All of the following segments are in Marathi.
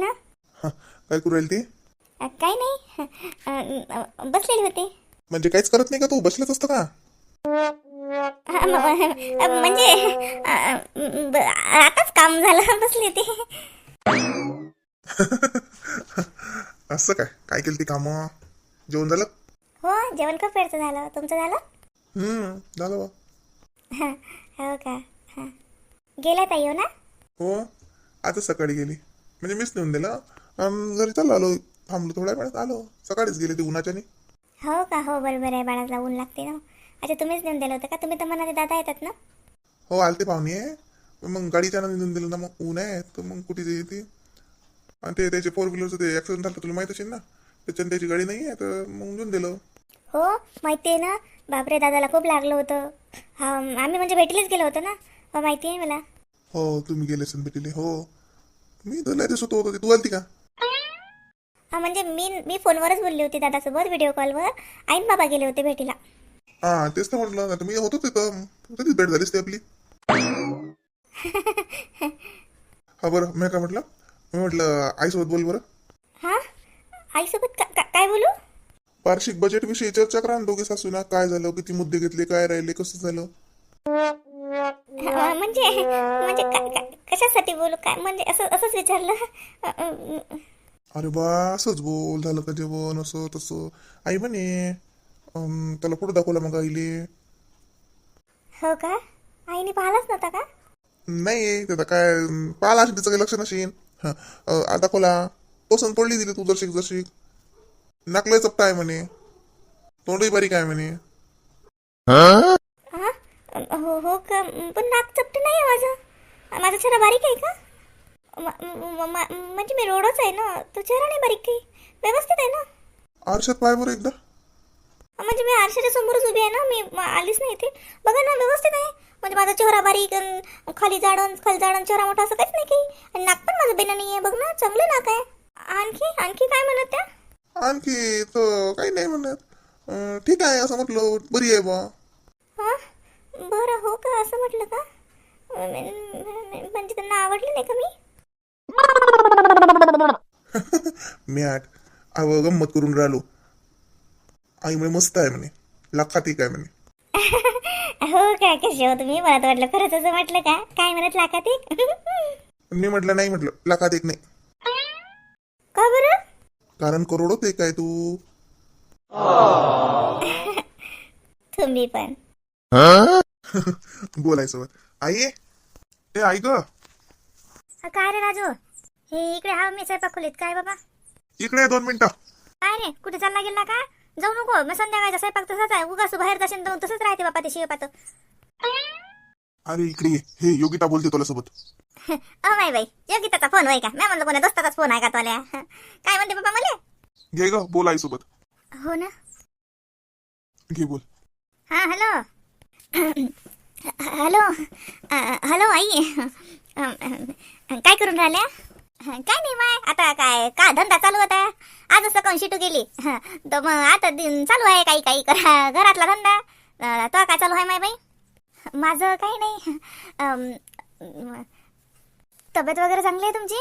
ना? काय करू राहील ती? काही नाही. बसलेली होते. म्हणजे काहीच करत नाही का तू? बसलेच असतं का? म्हणजे आताच काम झालं बसली होती. असं काय? काय केलं ती कामं? जेवण झालं? हो जेवण खूप वेळचं झालं. तुमचं झालं? हम्म झालं बा. हं, का? हां. गेल्या ताई हो ना? हो आता सकाळी गेली. म्हणजे मीच नेऊन दिला. घरी चाललो आलो. थांबलो थोड्या वेळात आलो. सकाळीच गेली ती उन्हाच्याने. हो का? हो बरोबर आहे. बाळाला ऊन लागते ना. अच्छा तुम्हीच नेऊन दिलं होतं का? तुम्ही तर म्हणाले दादा येतात ना? हो आलते पाहुणे. मग गाडीच्या नेऊन दिलं ना मग ऊन आहे. तर मग कुठे येते? आणि ते त्याचे फोर व्हीलरचं ते ॲक्सिडेंट झालं तुला माहीत असेल ना. त्याच्यानं त्याची गाडी नाही आहे तर मग देऊन दिलं. हो माहिती आहे ना. बापरे दादाला खूप लागलं होतं. हा आम्ही म्हणजे भेटीलाच गेलो होतो ना. हो माहिती आहे मला. हो तुम्ही गेले असेल भेटीले. हो. मी तर नाही दिसत होतो तू आलती का? हा म्हणजे मी मी फोनवरच बोलली होती दादासोबत व्हिडिओ कॉलवर आईन बाबा गेले होते भेटीला. हा तेच तर म्हटलं. नाही तर मी होतो तिथं कधीच भेट झालीच ती आपली. हा बरं. मी काय म्हटलं? मी म्हटलं आईसोबत बोल बरं. हा? आईसोबत का, का, काय बोलू? वार्षिक बजेट विषयी चर्चा करा ना दोघे सासूना. काय झालं? किती मुद्दे घेतले? काय राहिले? कसं झालं? म्हणजे म्हणजे का- का- कशासाठी बोलू? काय? म्हणजे असं असंच विचारलं. अरे बा असंच बोल. झालं का जेवण? असं तसं. आई म्हणे त्याला फोटो दाखवला मग आईले? हो का? आईने पाहिलाच नव्हता का? नाही त्याचा काय पाहिला असेल त्याचं काही लक्ष नसेल हं, दाखवला. पसंत पडली दिली तू जरशिक जरशिक. नाकलंय चपटा आहे म्हणे. तोंडही बारीक आहे म्हणे. हा हो का? पण नाक चपटे नाही माझं. माझा चेहरा बारीक आहे का? म्हणजे मी रोडच आहे ना. तो चेहरा नाही बारीक काही? व्यवस्थित आहे ना? आरशात पाय बरं एकदा. म्हणजे मी आरशाच्या समोरच उभी आहे ना. मी आलीच नाही इथे. बघा ना व्यवस्थित आहे. म्हणजे माझा चेहरा बारीक खाली जाडन खाली जाडन चेहरा मोठा असं काहीच नाही काही. आणि नाक पण माझं बेना नाही आहे. बघ ना चांगलं नाक आहे. आणखी आणखी काय म्हणत त्या? आणखी तर काही नाही म्हणत. ठीक आहे असं म्हटलं बरी आहे बा हा? बरं हो का? असं म्हटलं का? म्हणजे त्यांना आवडलं नाही का मी? मॅट अव गंमत करून राहिलो. आई म्हणे मस्त आहे म्हणे. लाखात एक आहे म्हणे. हो काय कसे हो तुम्ही? मला वाटलं खरंच असं म्हटलं का? काय म्हणत लाखात एक मी म्हटलं नाही म्हटलं. लाखात एक नाही. का बरं? कारण करोडोत एक आहे तू? तुम्ही पण. बोलायचं आई ए आई ग. काय रे राजू? हे इकडे हा मी स्वयंपाक खोलीत. काय बाबा? इकडे दोन मिनिटं. काय रे? कुठे चालला गेला का? जाऊ नको. मग संध्याकाळचा स्वयंपाक तसाच आहे. उगाच बाहेर जाशील तर तसंच राहते बापा ते शिवपात अरे इकडे ये. हे योगिता बोलते तुला सोबत अ माय बाई. योगिताचा फोन होय का? मी म्हणलं कोणा दोस्ताचाच फोन आहे का तुला काय म्हणते बाबा मला? घे ग बोल आई सोबत हो ना. घे बोल. हा हॅलो. हॅलो हॅलो आई. काय करून राहिल्या? काय नाही माय आता काय का धंदा चालू होता? आज सकाळून शिटू गेली? तर मग आता दिन चालू आहे काही काही करा घरातला धंदा. तो काय चालू आहे माय बाई? माझं काही नाही. तब्येत वगैरे चांगली आहे तुमची?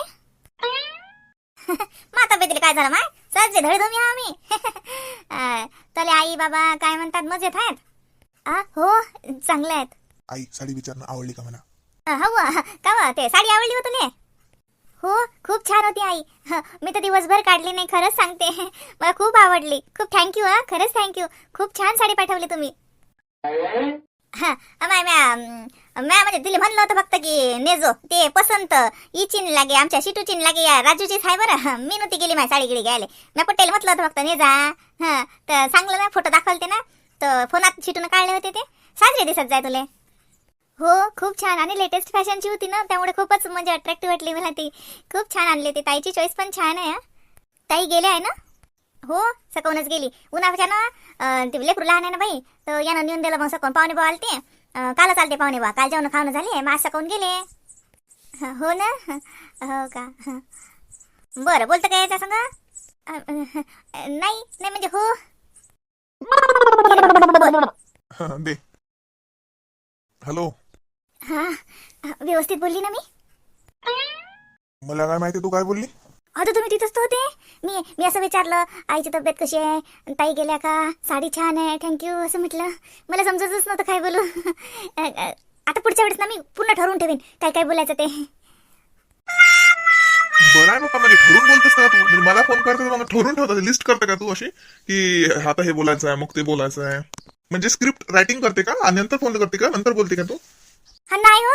मा तब्येतीला काय झालं माय? सहज धडे धुमी आम्ही तले आई बाबा काय म्हणतात मजेत आहेत? हो चांगले आहेत. आई साडी विचारणं आवडली का मला? हो, का ते साडी आवडली हो तुले हो खूप छान होती आई. ह, मी तर दिवसभर काढली नाही खरंच सांगते. मला खूप आवडली. खूप थँक्यू हा खरंच थँक्यू खूप छान साडी पाठवली तुम्ही. हा माय म्या म्हणजे तिला म्हणलं होतं फक्त की नेजो ते पसंत ई चिन लागे आमच्या शिटू चिन लागे या राजूचीच आहे बरं. मी नव्हती गेली माझ्या साडी गिडी घ्यायला. मी पटेल म्हटलं होतं फक्त नेजा. हा तर सांगलं ना फोटो दाखवलते ना. तर फोनात शिटून काढले होते ते. साजरे दिसत जाय तुले. हो खूप छान. आणि लेटेस्ट फॅशनची होती ना त्यामुळे खूपच म्हणजे अट्रॅक्टिव्ह वाटली मला ती. खूप छान आणली ती. ताईची चॉईस पण छान आहे हा. ताई गेले आहे ना? हो सकाळूनच गेली. उन्हाच्या ना अं, ते लेकरू लहान आहे ना बाई तर यानं नेऊन दिलं मग सकाळून पाहुणे भाऊ आलते कालच आलते पाहुणे भाऊ काल जेवण खावणं झाले. मग आज सकाळून गेले. हं, ना? हो का? हं. बरं बोलतं काय याच्या संग? नाही नाही म्हणजे हो. दे. हॅलो. हा व्यवस्थित बोलली ना मी? मला काय माहिती तू काय बोलली? तर तुम्ही तिथंच तर होते. मी मी असं विचारलं आईची तब्येत कशी आहे? ताई गेल्या का? साडी छान आहे थँक्यू असं म्हटलं. मला समजतच नव्हतं काय बोलू. आता पुढच्या वेळेस ना मी पूर्ण ठरवून ठेवीन काय काय बोलायचं ते. बरं आहे बाबा म्हणजे ठरून बोलतोस का तू? म्हणजे मला फोन करतो मग ठरून ठेवतो. लिस्ट करते का तू अशी? की आता हे बोलायचं आहे मग ते बोलायचं आहे. म्हणजे स्क्रिप्ट रायटिंग करते का? आणि नंतर फोन करते का? नंतर बोलते का तू?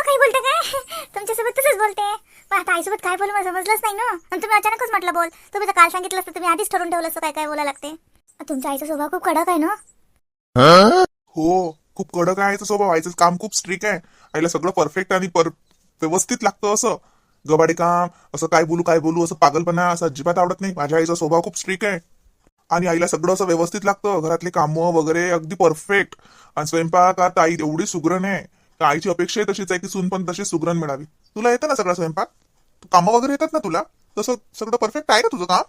काही बोलते काय? तुमच्यासोबत तसंच बोलते. पण आता आईसोबत काय बोलू मला समजलंच नाही ना. आणि तुम्ही अचानकच म्हटलं बोल. तुम्ही तर काल सांगितलं असतं तुम्ही आधीच ठरवून ठेवलं असतं काय काय बोलायला लागते. तुमच्या आईचा स्वभाव खूप कडक आहे ना? हो खूप कडक आहे आईचा स्वभाव. आईचं काम खूप स्ट्रिक आहे. आईला सगळं परफेक्ट आणि पर व्यवस्थित लागतं असं. गबाडी काम असं काय बोलू काय बोलू असं पागलपणा असं अजिबात आवडत नाही. माझ्या आईचा स्वभाव खूप स्ट्रिक आहे. आणि आईला सगळं असं व्यवस्थित लागतं. घरातले कामं वगैरे अगदी परफेक्ट आणि स्वयंपाकात आई एवढी सुग्रण आहे तर आईची अपेक्षा तशीच आहे की सून पण तशी सुगरण मिळावी. तुला येतं ना सगळं स्वयंपाक? तू कामं वगैरे येतात ना तुला? तसं सगळं परफेक्ट आहे ना तुझं काम?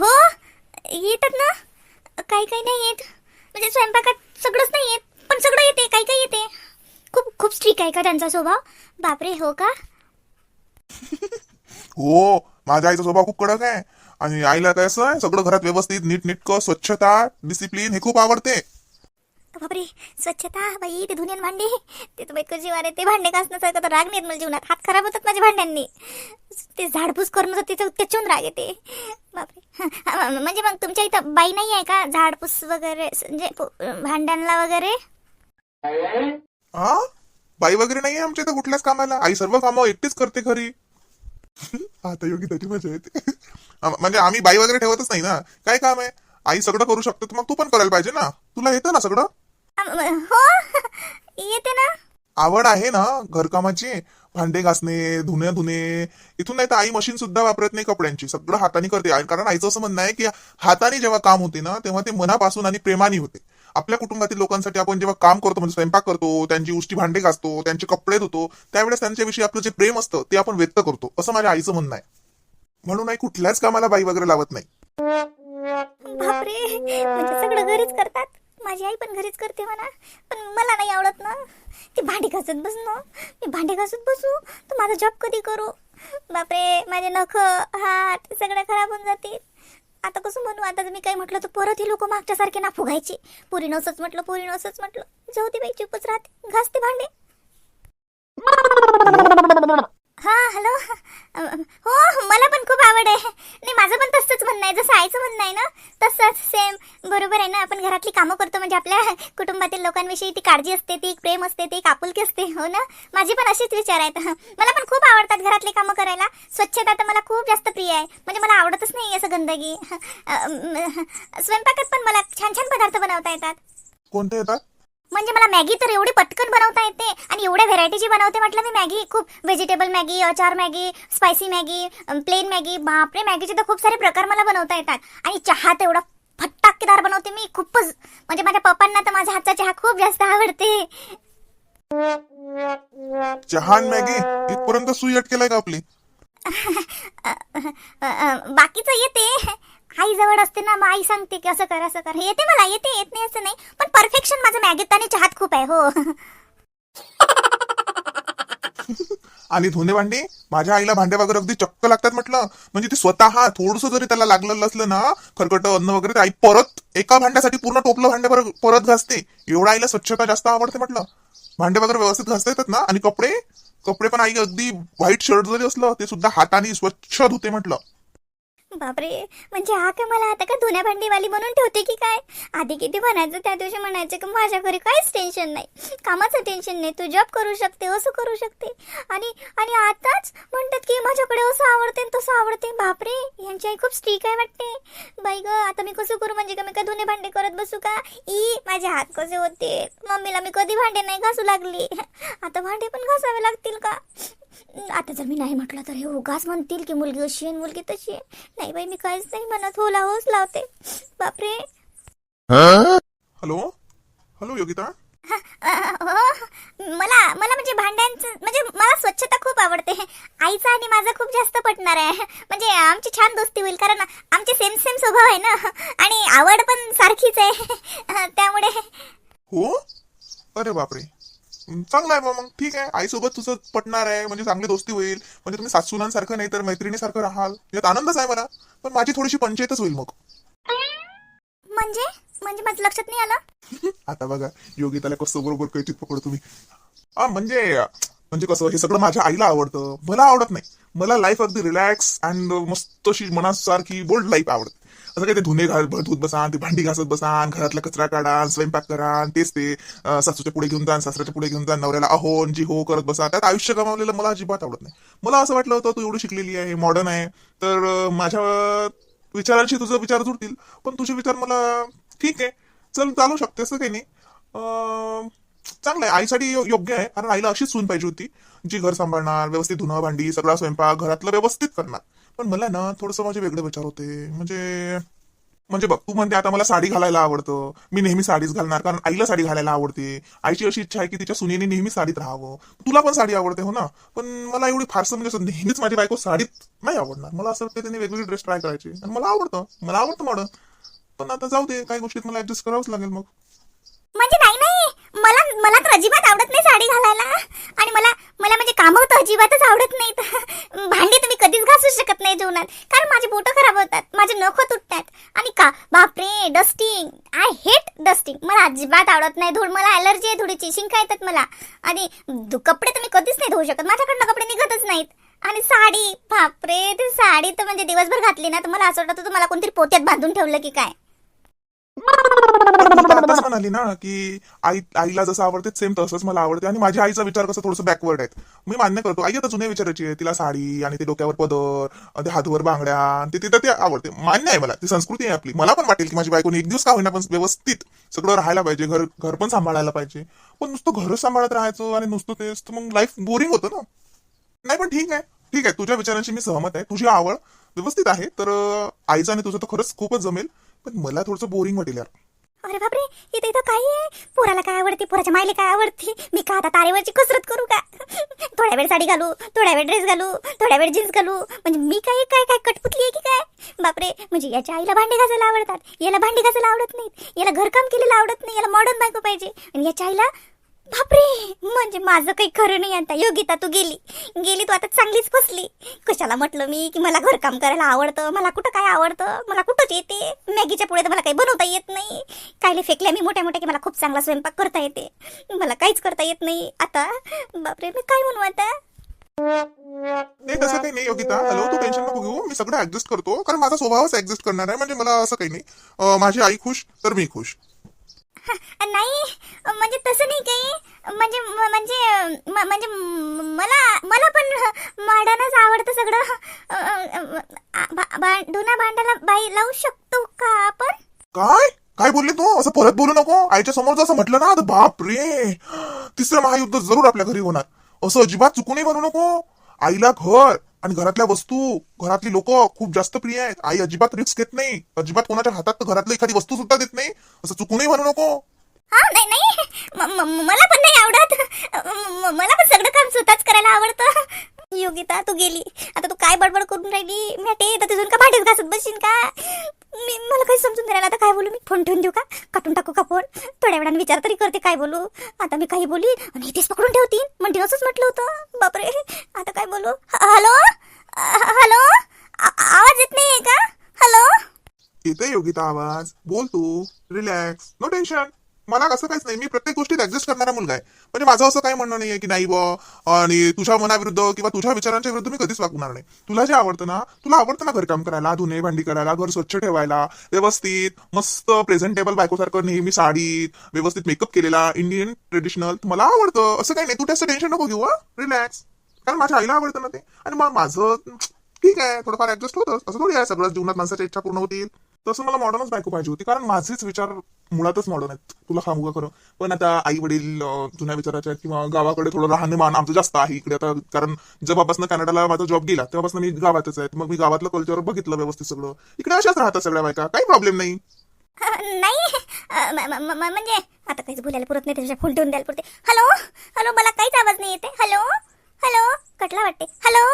हो येतात ना. काही काही नाही येत. म्हणजे स्वयंपाकात सगळंच नाही येत पण सगळं येते काही काही येते. खूप खूप स्ट्रिक आहे का त्यांचा स्वभाव? बापरे हो का? हो माझ्या आईचा स्वभाव खूप कडक आहे. आणि आईला काय असं सगळं घरात व्यवस्थित नीटनेटकं स्वच्छता डिसिप्लिन हे खूप आवडते. बापरे स्वच्छता बाई ते धुण्यान भांडे. ते तर बाई जीवार ते भांडे घासण्यासारखं तर राग नाही मला जीवनात. हात खराब होतात माझ्या भांड्यांनी. ते झाडपूस करणं तर तिचं त्याच्याहून राग येते. बापरे. म्हणजे मग तुमच्या इथं बाई नाही आहे का? झाडपूस वगैरे म्हणजे भांड्यांना वगैरे? बाई वगैरे नाहीये आमच्या इथं कुठल्याच कामाला. आई सर्व कामं एकटीच करते घरी आता योगी त्याची मजा येते. म्हणजे आम्ही बाई वगैरे ठेवतच नाही ना. काय काम आहे? आई सगळं करू शकते मग तू पण करायला पाहिजे ना. तुला येतं ना सगळं? हो. येते ना. आवड आहे ना घरकामाची? भांडे घासणे धुणे धुणे. इथून नाही तर आई मशीन सुद्धा वापरत नाही कपड्यांची. सगळं हाताने करते. आणि कारण आईचं असं म्हणणं आहे की हाताने जेव्हा काम होते ना तेव्हा ते मनापासून आणि प्रेमाने होते. आपल्या कुटुंबातील लोकांसाठी आपण जेव्हा काम करतो म्हणजे स्वयंपाक करतो त्यांची उष्टी भांडे घासतो त्यांचे कपडे धुतो त्यावेळेस त्यांच्याविषयी आपलं जे प्रेम असतं ते आपण व्यक्त करतो. असं माझ्या आईचं म्हणणं आहे. म्हणून आई कुठल्याच कामाला बाई वगैरे लावत नाही. म्हणजे सगळं घरीच करतात? माझी आई पण घरीच करते म्हणा. पण मला नाही आवडत ना. ते भांडी घासत बसणं मी भांडी घासत बसू तर माझा जॉब कधी करू? बापरे माझे नख हात सगळं खराब होऊन जातील. आता कसं म्हणू आता जर मी काही म्हटलं तर परत हे लोक मागच्यासारखे ना फुगायचे पुरी नसच म्हटलं पुरी नसच म्हटलं. जाऊ दे बाई चुपच राहते. घासते भांडे. हा हॅलो हो मला पण खूप आवड आहे. नाही माझं पण तसंच म्हणणं आहे. जसं आईचं म्हणणं आहे ना तसंच सेम बरोबर आहे ना आपण घरातली कामं करतो म्हणजे आपल्या कुटुंबातील लोकांविषयी ती काळजी असते ती एक प्रेम असते ती एक आपुलकी असते हो ना? माझे पण असेच विचार आहेत. मला पण खूप आवडतात घरातली कामं करायला. स्वच्छता तर मला खूप जास्त प्रिय आहे. म्हणजे मला आवडतच नाही असं गंदगी. स्वयंपाकात पण मला छान छान पदार्थ बनवता येतात. कोणते येतात? म्हणजे मला मॅगी तर एवढी पटकन बनवता येते आणि एवढ्या व्हेरायटीची बनवते म्हटलं मी मॅगी. खूप व्हेजिटेबल मॅगी अचार Maggi spicy Maggi plain Maggi. बापरे मॅगीचे तर खूप सारे प्रकार मला बनवता येतात. आणि चहा तर एवढा फटाकेदार बनवते मी. खूपच म्हणजे माझ्या पप्पांना तर माझ्या हातचा चहा खूप जास्त आवडते. चहा मॅगी इथपर्यंत सुई अटकेलाय का आपली? बाकीचं येते. आई जवळ असते ना मग आई सांगते की असं कर असं कर. येते मला येते येत नाही असं नाही. पण परफेक्शन माझं मॅगीत आणि चहात खूप आहे हो. आणि धुणे भांडे? माझ्या आईला भांडे वगैरे अगदी चक्क लागतात म्हटलं. म्हणजे ती स्वतः थोडस जरी त्याला लागलेलं असलं ना खरकट अन्न वगैरे तर आई परत एका भांड्यासाठी पूर्ण टोपलं भांडे परत परत घासते. एवढं आईला स्वच्छता जास्त आवडते म्हटलं. भांडे वगैरे व्यवस्थित घासता येतात ना आणि कपडे? कपडे पण आई अगदी व्हाईट शर्ट जरी असलं ते सुद्धा हाताने स्वच्छ धुते म्हटलं. बापरे. म्हणजे हा का मला आता का धुण्या भांडीवाली म्हणून ठेवते की काय? आधी किती म्हणायचं त्या दिवशी म्हणायचं की माझ्या घरी काहीच टेन्शन नाही. कामाचं टेन्शन नाही. तू जॉब करू शकते असं करू शकते. आणि आणि आताच म्हणतात की माझ्याकडे असं आवडते तसं आवडते. बापरे यांची आई खूप स्ट्रिक आहे वाटते. बाई ग आता मी कसं करू? म्हणजे का मी का धुणे भांडे करत बसू का? ई माझे हात कसे होते? मम्मीला मी कधी भांडे नाही घासू लागली. आता भांडे पण घासावे लागतील का? आता जर मी नाही म्हटलं तर हे उगाच म्हणतील की मुलगी अशी आहे मुलगी तशी आहे. नाही बाई मी काहीच नाही म्हणत. होला होच लावते. बापरे. हॅलो? हॅलो योगिता? अ, हो. मला मला म्हणजे भांड्यांचं म्हणजे मला स्वच्छता खूप आवडते. आईचा आणि माझा खूप जास्त पटणार आहे. म्हणजे आमची छान दोस्ती होईल कारण आमचे सेम सेम स्वभाव आहे ना. आणि आवड पण सारखीच आहे. त्यामुळे हो? अरे बापरे. चांगलं आहे मग. मग ठीक आहे. आईसोबत तुझं पटणार आहे. म्हणजे चांगली दोस्ती होईल. म्हणजे तुम्ही सासूनांसारखं नाही तर मैत्रिणीसारखं राहाल. यात आनंदच आहे मला. पण माझी थोडीशी पंचायतच होईल मग. म्हणजे? म्हणजे माझं लक्षात नाही आलं? आता बघा. योगिताला कसं बरोबर कैचित पकडतो तुम्ही. हा म्हणजे म्हणजे कसं हे सगळं माझ्या आईला आवडतं. मला आवडत नाही. मला लाईफ अगदी रिलॅक्स अँड मस्त अशी मनासारखी बोल्ड लाईफ आवडते. असं काही ते धुणे घाल धुत बसा ते भांडी घासत बसान घरातला कचरा काढा स्वयंपाक करा तेच ते सासूच्या पुढे घेऊन जा सासऱ्याच्या पुढे घेऊन जा नवऱ्याला अहो जी हो करत बसा. त्यात आयुष्य गमावलेलं मला अजिबात आवडत नाही. मला असं वाटलं होतं तू एवढी शिकलेली आहे मॉडर्न आहे तर माझ्या विचारांशी तुझं विचार जुळतील पण तुझे विचार मला ठीक आहे. चल चालू शकते असं काही नाही. अं, चांगलं आहे. आईसाठी योग्य आहे कारण आईला अशीच सून पाहिजे होती. जी घर सांभाळणार व्यवस्थित धुणं भांडी सगळा स्वयंपाक घरातलं व्यवस्थित करणार. पण मला ना थोडंसं माझे वेगळे विचार होते. म्हणजे म्हणजे बघ तू म्हणते आता मला साडी घालायला आवडतं. मी नेहमी साडीच घालणार कारण आईला साडी घालायला आवडते. आईची अशी इच्छा आहे की तिच्या सुनेने नेहमी साडीत राहावं. तुला पण साडी आवडते हो ना? पण मला एवढी फारसं म्हणजे नेहमीच माझी बायको साडीत नाही आवडणार. मला असं वाटतं त्यांनी वेगवेगळे ड्रेस ट्राय करायचे. आणि मला आवडतं. मला आवडतं मॉडर्न पण आता जाऊ दे काही गोष्टीत मला ऍडजस्ट करावंच लागेल मग. म्हणजे नाही नाही. मला मला तर अजिबात आवडत नाही साडी घालायला. आणि मला मला म्हणजे कामं तर अजिबातच आवडत नाहीत. भांडी तुम्ही कधीच घासू शकत नाही जेवणात कारण माझी बोटं खराब होतात माझे नख तुटतात. आणि का बापरे डस्टिंग आय हेट डस्टिंग मला अजिबात आवडत नाही धूळ. मला अलर्जी आहे धुळीची शिंका येतात मला. आणि कपडे तर मी कधीच नाही धुवू शकत. माझ्याकडनं कपडे निघतच नाहीत. आणि साडी बापरे ती साडी तर म्हणजे दिवसभर घातली ना तर मला असं वाटतं तुम्हाला कोणतरी पोत्यात बांधून ठेवलं की काय? आताच म्हणाली ना की आई आईला जसं आवडते सेम तसंच मला आवडते. आणि माझ्या आईचा विचार कसं थोडंसं बॅकवर्ड आहे मी मान्य करतो. आई आता जुन्या विचाराची आहे. तिला साडी आणि ते डोक्यावर पदर आणि ते हातवर बांगड्या आणि ते तिथं ते आवडते. मान्य आहे मला. ती संस्कृती आहे आपली. मला पण वाटेल की माझी बायकोने एक दिवस का होईना पण व्यवस्थित सगळं राहायला पाहिजे. घर घर पण सांभाळायला पाहिजे. पण नुसतं घरच सांभाळत राहायचं आणि नुसतं तेच तर मग लाईफ बोरिंग होतं ना. नाही पण ठीक आहे. ठीक आहे. तुझ्या विचारांशी मी सहमत आहे. तुझी आवड व्यवस्थित आहे. तर अं, आईचं आणि तुझं तर खरंच खूपच जमेल. पण मला थोडंसं बोरिंग वाटेल यार. अरे बापरे इथं इथं काय आहे? पोराला काय आवडते? पोराच्या मायला काय आवडते? मी का आता तारेवरची कसरत करू का? थोड्या वेळ साडी घालू थोड्या वेळ ड्रेस घालू थोड्या वेळ जीन्स घालू. म्हणजे मी काय काय काय कटपुतली आहे की काय? बापरे म्हणजे याच्या आईला भांडी घासायला आवडतात. याला भांडी घासायला आवडत नाहीत. याला घरकाम केलेलं आवडत नाही. याला मॉडर्न बायको पाहिजे. आणि याच्या आईला बापरे! म्हणजे माझं काही खरं नाही आता. योगिता तू गेली. गेली तू आता चांगलीच फसली. कशाला म्हटलं मी की मला घरकाम करायला आवडतं? मला कुठं काय आवडतं? मला कुठंच येते. मॅगीच्या पुढे तर मला काही बनवता येत नाही. कायले फेकल्या मी मोठ्या मोठ्या की मला खूप चांगला स्वयंपाक करता येते. मला काहीच करता येत नाही. आता बापरे मी काय म्हणू आता? नाही तसं काही नाही योगिता हॅलो तू टेन्शन नको घेऊ. मी सगळं ऍडजस्ट करतो. कारण माझा स्वभावच ऍडजस्ट करणार आहे. म्हणजे मला असं काही नाही. अं, माझी आई खुश तर मी खुश. नाही. म्हणजे तसं नाही काही. म्हणजे म्हणजे म्हणजे मला मला पण मॉडर्नच आवडतं सगळं. अ, अ, धुना बाई लावू शकतो का आपण? काय? काय बोलली तू? असं परत बोलू नको. आईच्या समोर जसं म्हटलं ना बाप रे! तिसरं महायुद्ध जरूर आपल्या घरी होणार. असं अजिबात चुकूनही बनू नको. आईला घर आणि घरातल्या वस्तू. घरातली लोक खूप जास्त प्रिय आहेत. आई अजिबात रिस्क घेत नाही. अजिबात कोणाच्या हातात घरातली एखादी वस्तू सुद्धा देत नाही. असं चुकूनही बनवू नको. हा नाही नाही. मला पण नाही आवडत. मला पण सगळं काम स्वतःच करायला आवडतं. योगिता तू गेली. आता तू काय बडबड करून राहिली? मॅटे तर तिथून का भांडीच घासत बसशील का? मी मला काही समजून नाही आता काय बोलू मी? फोन ठेवून देऊ का? काटून टाकू का फोन? थोड्या वेळाने विचार तरी करते काय बोलू? आता मी काही बोली आणि इथेच पकडून ठेवतील. म्हणजे असंच म्हटलं होतं. बापरे. आता काय बोलू? हॅलो? हॅलो? आ- आवाज येत नाही का? हॅलो? येते योगिता आवाज. बोल तू. रिलॅक्स. No tension. मला असं काहीच नाही. मी प्रत्येक गोष्टीत ऍडजस्ट करणारा मुलगा आहे. म्हणजे माझं असं काही म्हणणं नाहीये की नाही बा आणि तुझ्या मनाविरुद्ध किंवा तुझ्या विचारांच्या विरुद्ध मी कधीच वागणार नाही. तुला जे आवडतं ना तुला आवडतं ना घरकाम करायला धुणे भांडी करायला घर स्वच्छ ठेवायला व्यवस्थित मस्त प्रेझेंटेबल बायकोसारखं नेहमी साडीत व्यवस्थित मेकअप केलेला इंडियन ट्रेडिशनल मला आवडतं. असं काही नाही. तू त्याचं टेन्शन नको घेऊ रिलॅक्स कारण माझ्या आईला आवडतं ना ते. आणि मग माझं ठीक आहे. थोडंफार ऍडजस्ट होतं असं थोडी आहे. सगळं जीवनात माणसाच्या इच्छा पूर्ण होतील. तसं मला मॉडर्नच बायको पाहिजे होती. कारण माझेच विचार मुळातच मॉडर्न आहेत. तुला सांगू का खरं. पण आता आई वडील जुन्या विचाराच्या आहेत किंवा गावाकडे थोडं राहणीमान आमचं जास्त आहे इकडे आता. कारण जेव्हापासून कॅनडाला माझा जॉब गेला तेव्हापासून मी गावातच आहे. मग मी गावातलं कल्चर बघितलं व्यवस्थित सगळं. इकडे अशाच राहतात सगळ्या बायका. काही प्रॉब्लेम नाही. नाही. म्हणजे आता काहीच बोलायला पुरत नाही त्याच्या फोन ठेवून द्यायला पुरते. हॅलो? हॅलो मला काहीच आवाज नाही येते हॅलो? हॅलो? कटला वाटते. हॅलो?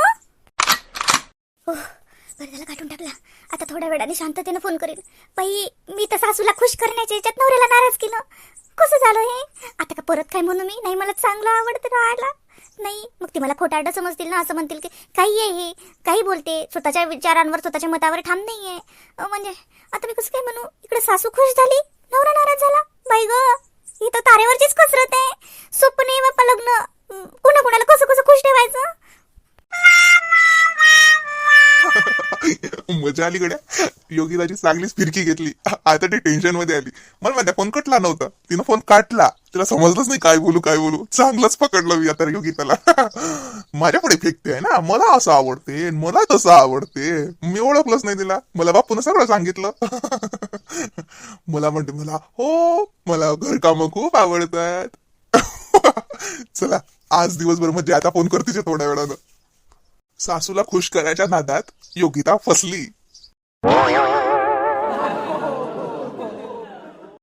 बरं झालं टाकला. आता थोड्या वेळाने शांततेनं फोन करेल. बाई मी तर सासूला खुश करण्याच्या याच्यात नवऱ्याला नाराज केलं. कसं झालं हे? आता का परत काय म्हणू मी? नाही मला चांगलं आवडतं राहायला. नाही मग ती मला खोटारडं समजतील ना असं म्हणतील की काही आहे हे? काही बोलते? स्वतःच्या विचारांवर स्वतःच्या मतावर ठाम नाही आहे म्हणजे आता मी कसं काय म्हणू? इकडे सासू खुश झाली? नवरा नाराज झाला? बाई ग ही तर तारेवरचीच कसरत आहे. स्वप्न नाही बाप्पा लग्न. कुणा कुणाला कसं कसं खुश ठेवायचं? मजा आली गड्या. योगिताची चांगलीच फिरकी घेतली. आता ती टेन्शनमध्ये आली. मला माझ्या फोन कटला नव्हता. तिनं फोन काटला. तिला समजलंच नाही काय बोलू काय बोलू. चांगलंच पकडलं मी आता योगिताला. माझ्याकडे फेकते आहे ना. मला असं आवडते. मला तसं आवडते. मी ओळखलंच नाही तिला. मला बापून सगळं सांगितलं. मला म्हणते मला हो मला घरकामं खूप आवडतात. चला आज दिवसभर म्हणजे आता फोन करतीच थोड्या वेळानं. सासूला खुश करायच्या नादात योगिता फसली.